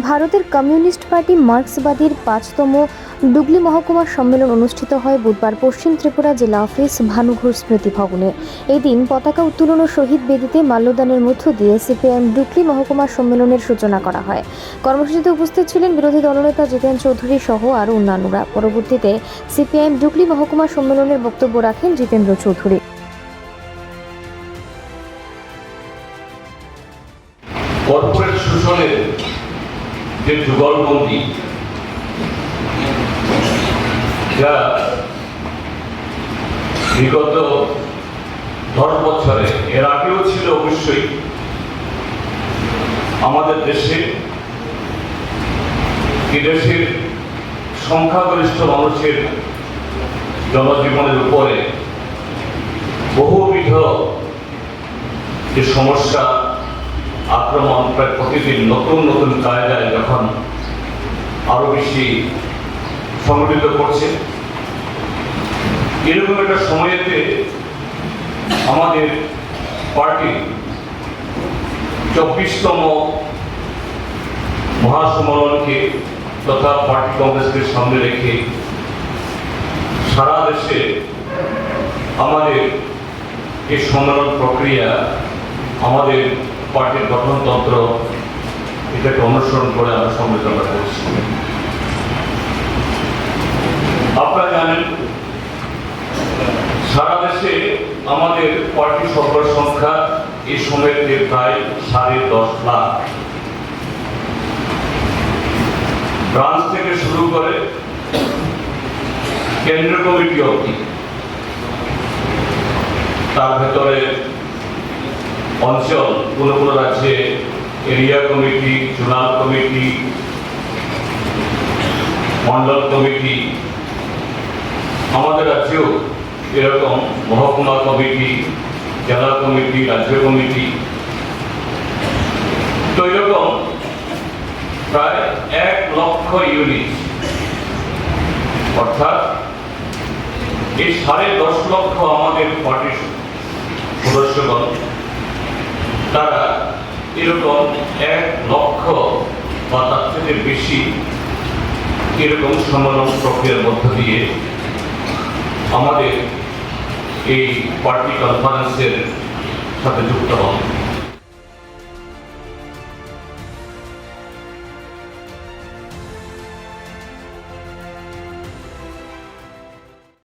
ভারতের communist party মার্ক্সবাদীর পাঁচতম Dugli মহকুমার সম্মেলন অনুষ্ঠিত হয় বুধবার পশ্চিম ত্রিপুরা জেলা অফিস ভানুঘোষ স্মৃতি ভবনে। এই দিন পতাকা উত্তোলন ও শহীদ বেদিতে মাল্যদানের মধ্য দিয়ে সিপিআইএম ডুগলি মহকুমার সম্মেলনের সূচনা করা হয়। কর্মসূচিতে উপস্থিত ছিলেন বিরোধী দলনেতা জিতেন চৌধুরী সহ আরও অন্যান্যরা। পরবর্তীতে সিপিআইএম ডুগলি মহকুমা সম্মেলনের বক্তব্য রাখেন জিতেন্দ্র চৌধুরী। কর্পোরেট শোষণের যে যুগলবন্দি যা বিগত দশ বছরে, এর আগেও ছিল অবশ্যই, আমাদের দেশে বিদেশের সংখ্যাগরিষ্ঠ মানুষের জনজীবনের উপরে বহুবিধ যে সমস্যা আক্রমণ প্রায় প্রতিদিন নতুন নতুন কায়দায় যখন আরও বেশি সংগঠিত করছে, এরকম একটা সময়েতে আমাদের পার্টি চব্বিশতম মহাসম্মেলনকে তথা পার্টি কংগ্রেসকে সামনে রেখে সারা দেশে আমাদের এই সম্মেলন প্রক্রিয়া আমাদের পার্টির গঠনতন্ত্র এটাকে অনুসরণ করে আমরা সংবিধানটা করছি। আপনারা জানেন, সারা দেশে আমাদের পার্টি সভ্যের সংখ্যা এই সময়তে প্রায় সাড়ে দশ লাখ। ব্রাঞ্চ থেকে শুরু করে কেন্দ্রীয় কমিটি অবধি। তার ভেতরে অঞ্চল, কোনো কোনো রাজ্যে এরিয়া কমিটি, জোনাল কমিটি মন্ডল কমিটি, আমাদের রাজ্যেও এরকম মহকুমা কমিটি জেলা কমিটি, রাজ্য কমিটি। তো এরকম প্রায় এক লক্ষ ইউনিট অর্থাৎ এই সাড়ে দশ লক্ষ আমাদের পার্টির সদস্যগণ তারা এরকম এক লক্ষ বা তার থেকে বেশি এরকম সম্মেলন প্রক্রিয়ার মধ্য দিয়ে আমাদের এই পার্টি কনফারেন্সের সাথে যুক্ত হন।